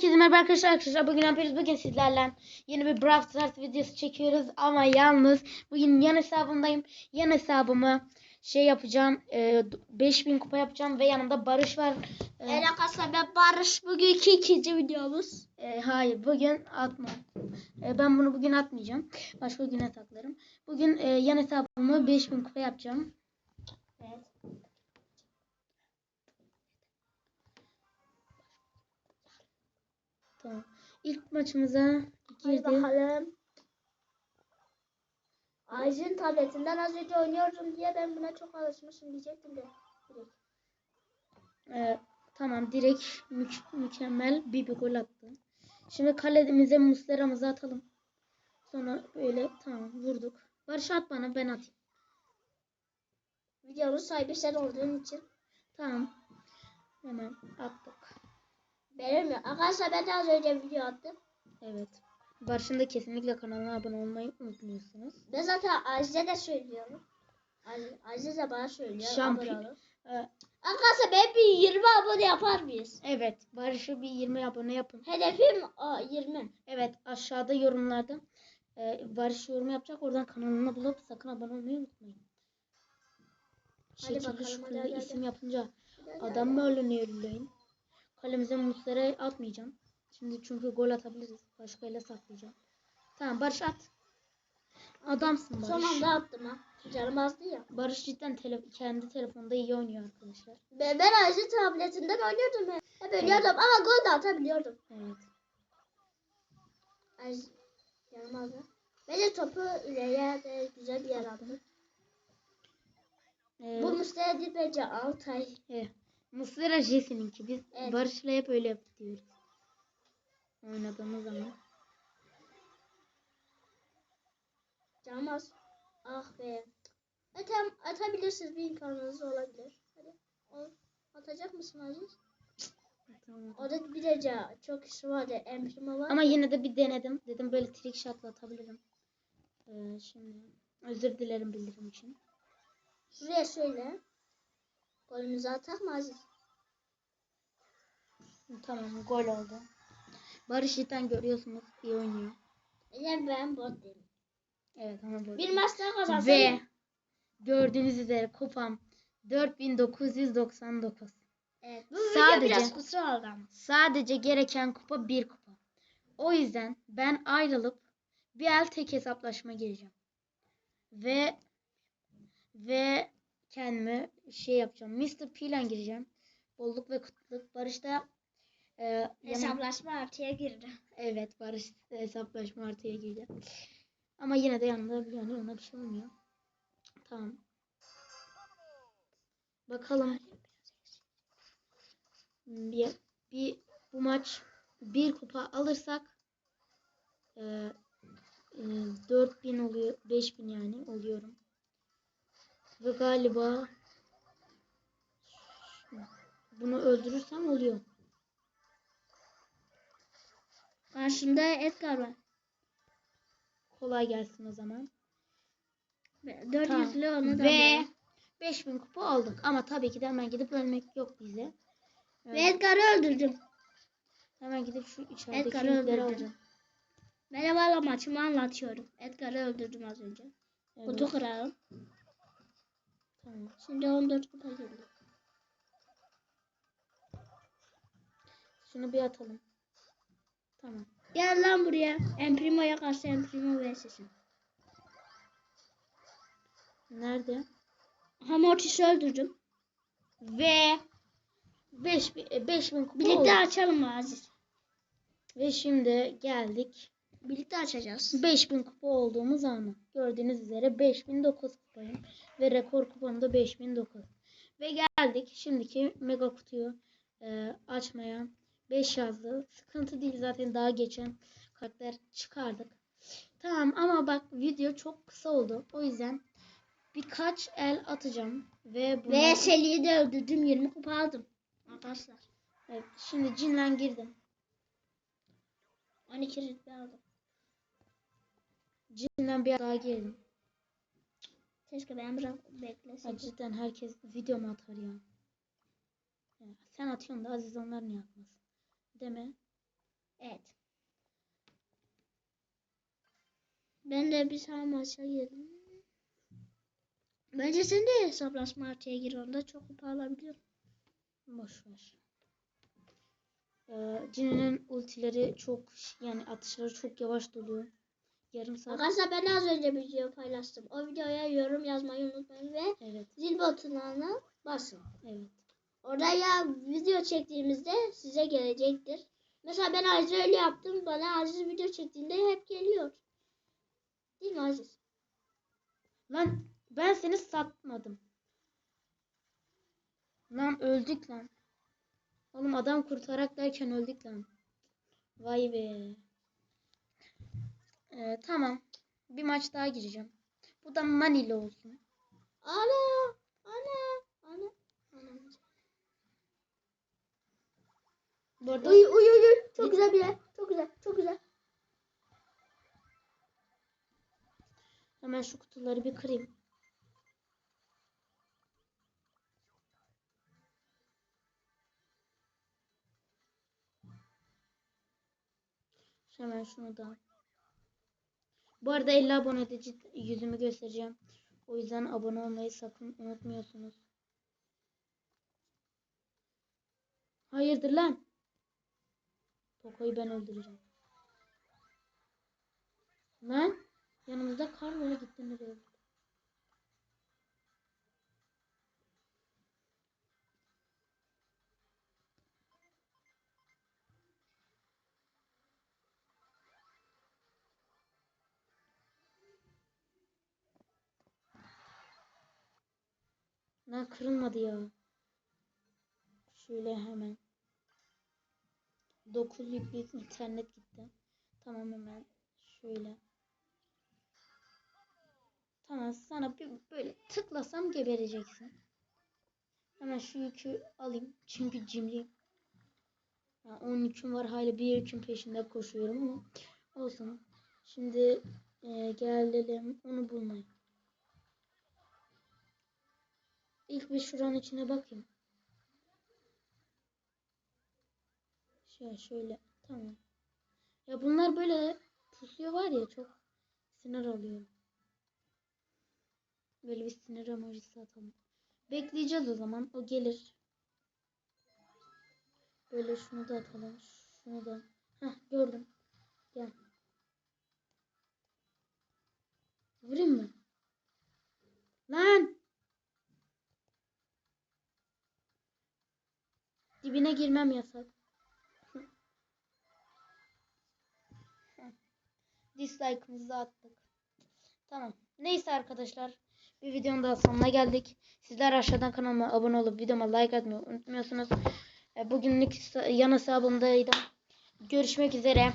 Herkese merhaba arkadaşlar. arkadaşlar. Bugün yapıyoruz? Bugün sizlerle yeni bir Brawl Stars videosu çekiyoruz. Ama yalnız bugün yan hesabımdayım. Yan hesabımı şey yapacağım. E, 5000 kupa yapacağım ve yanımda Barış var. E, arkadaşlar ben Barış. Bugünkü ikinci videomuz. e, hayır bugün atma. E, ben bunu bugün atmayacağım. Başka güne saklarım. Bugün e, yan hesabımı 5000 kupa yapacağım. Tamam. İlk maçımıza Hadi girdim. bakalım. Ayşe'nin tabletinden az önce oynuyordum diye ben buna çok alışmışım diyecektim de. Direkt. Ee, tamam direkt mü- mükemmel bir, bir gol attı. Şimdi kalemize musleramızı atalım. Sonra böyle tamam vurduk. Barış at bana ben atayım. Videonun sahibi sen olduğun için. Tamam. Hemen attık. Ya. Arkadaşlar ben az önce video attım. Evet. Barış'ın da kesinlikle kanalına abone olmayı unutmuyorsunuz. Ben zaten Ayşe de söylüyorum. Ayşe de bana söylüyor. Şampiyon. abone olun. Ee, Arkadaşlar ben bir 20 abone yapar mıyız? evet. Barış'ı bir 20 abone yapın. Hedefim aa, 20. Evet aşağıda yorumlarda e, Barış yorum yapacak. Oradan kanalını bulup sakın abone olmayı unutmayın. Hadi Şekilli bakalım, hadi, hadi, isim yapınca Adam mı ölünüyor lan? Kalemize muslera atmayacağım. Şimdi çünkü gol atabiliriz. Başka ile saklayacağım. Tamam Barış at. Adamsın Barış. Son anda attım ha. Canım azdı ya. Barış cidden tele- kendi telefonda iyi oynuyor arkadaşlar. Ben, ben Ayşe tabletinden oynuyordum hep. Hep oynuyordum ama gol de atabiliyordum. Evet. Ayşe canım azdı. Bence topu ileriye de güzel bir yer attı. Ee, Bu Mustafa değil bence Altay. e, muslera Jesse'ninki. Biz Evet. Barış'la hep öyle yapıp diyoruz. Oynadığımız zaman. Canım az. Ah be. Atam, atabilirsiniz bir imkanınız olabilir. Hadi. O- Atacak mısın Aziz? Tamam. Bir de ca- çok kişi vardı. Emprima var. Ama yine de bir denedim. Dedim böyle trick shot'la atabilirim. Ee, şimdi özür dilerim bildirim için. Şuraya söyle. Golümüzü atak mı Aziz? Tamam gol oldu. Barış cidden görüyorsunuz iyi oynuyor. Yine ben bot değilim. Evet ama böyle. Bir maç daha kazansam. Ve gördüğünüz üzere kupam 4999. Evet. Bu Sadece- video biraz kısa oldu ama. Sadece gereken kupa bir kupa. O yüzden ben ayrılıp bir el tek hesaplaşma gireceğim. Ve ve kendime şey yapacağım. Mr. P ile gireceğim. Bolluk ve kutluluk. Barış da e, Hesaplaşma artıya girdi. Evet Barış hesaplaşma artıya girdi. Ama yine de yanında yani ona bir şey olmuyor. Tamam. Bakalım. Bir, bir bu maç bir kupa alırsak e, e, 4000 oluyor 5000 yani oluyorum. Ve galiba bunu öldürürsem oluyor. Karşımda Edgar var. Kolay gelsin o zaman. 400'lü onu da Ve alıyor. 5000 kupa aldık. Ama tabii ki de hemen gidip ölmek yok bize. Ve Edgar'ı öldürdüm. Hemen gidip şu içerideki Edgar'ı öldürdüm. alacağım. Merhaba maçımı anlatıyorum. Edgar'ı öldürdüm az önce. Evet, Kutu kıralım. Şimdi 14 kupa geldi. Şunu bir atalım. Tamam. Gel lan buraya. Emprimo'ya karşı Emprimo vs'sin. Nerede? Ha Mortis'i öldürdüm. Ve 5000 e, 5000 kupa Birlikte oldu. açalım mı Aziz? Ve şimdi geldik. Birlikte açacağız. 5000 kupa olduğumuz anı. Gördüğünüz üzere 5009 kupayım. Ve rekor kupam da 5009. Ve geldik şimdiki mega kutuyu e, açmaya. 5 yazdı. Sıkıntı değil zaten daha geçen karakter çıkardık. Tamam ama bak video çok kısa oldu. O yüzden birkaç el atacağım. Ve bunu... Ve Seli'yi de öldürdüm. 20 kupa aldım. Arkadaşlar. Evet, şimdi cinlen girdim. 12 rütbe aldım. Cinlen bir daha girdim. Keşke ben Ya bekleseydim. cidden herkes video mu atar ya? ya? Sen atıyorsun da Aziz onlar niye atmaz? Deme. Evet. Ben de bir tane maça girdim. Bence sen de hesaplaşma artıya gir onda çok kupa alabiliyorsun. Boş ver. Ee, Jin'in ultileri çok yani atışları çok yavaş doluyor. Yarım saat. Arkadaşlar ben az önce bir video paylaştım. O videoya yorum yazmayı unutmayın ve Evet, zil butonuna basın. evet. Oraya video çektiğimizde size gelecektir. Mesela ben Aziz öyle yaptım. Bana Aziz video çektiğinde hep geliyor. Değil mi Aziz? Lan ben seni satmadım. Lan öldük lan. Oğlum adam kurtarak derken öldük lan. Vay be. Ee, tamam. Bir maç daha gireceğim. Bu da Manila olsun. Ana! Ana! Ana! Ana! Bu arada Uy uy uy uy. Çok güzel bir yer. Çok güzel. Çok güzel. hemen şu kutuları bir kırayım. Hemen şunu da. Bu arada 50 abonede yüzümü göstereceğim. O yüzden abone olmayı sakın unutmuyorsunuz. Hayırdır lan? Toko'yu ben öldüreceğim. Lan yanımızda kar var gitti nereye? Lan kırılmadı ya. Şöyle hemen. 9 yüklü internet gitti. Tamam hemen şöyle. Tamam sana bir böyle tıklasam gebereceksin. Hemen şu yükü alayım. Çünkü cimriyim. Yani 10 yüküm var. Hala bir yükün peşinde koşuyorum ama olsun. Şimdi e, gelelim onu bulmaya. İlk bir şuranın içine bakayım. Şöyle şöyle. Tamam. Ya bunlar böyle pusuyor var ya çok sinir alıyorum. Böyle bir sinir emojisi atalım. Bekleyeceğiz o zaman. O gelir. Böyle şunu da atalım. Şunu da. Heh gördüm. Gel. Vurayım mı? Lan! Dibine girmem yasak. Dislike'ımızı attık. Tamam. Neyse arkadaşlar. Bir videonun daha sonuna geldik. Sizler aşağıdan kanalıma abone olup videoma like atmayı unutmuyorsunuz. E, Bugünlük yan hesabımdaydım. Görüşmek üzere.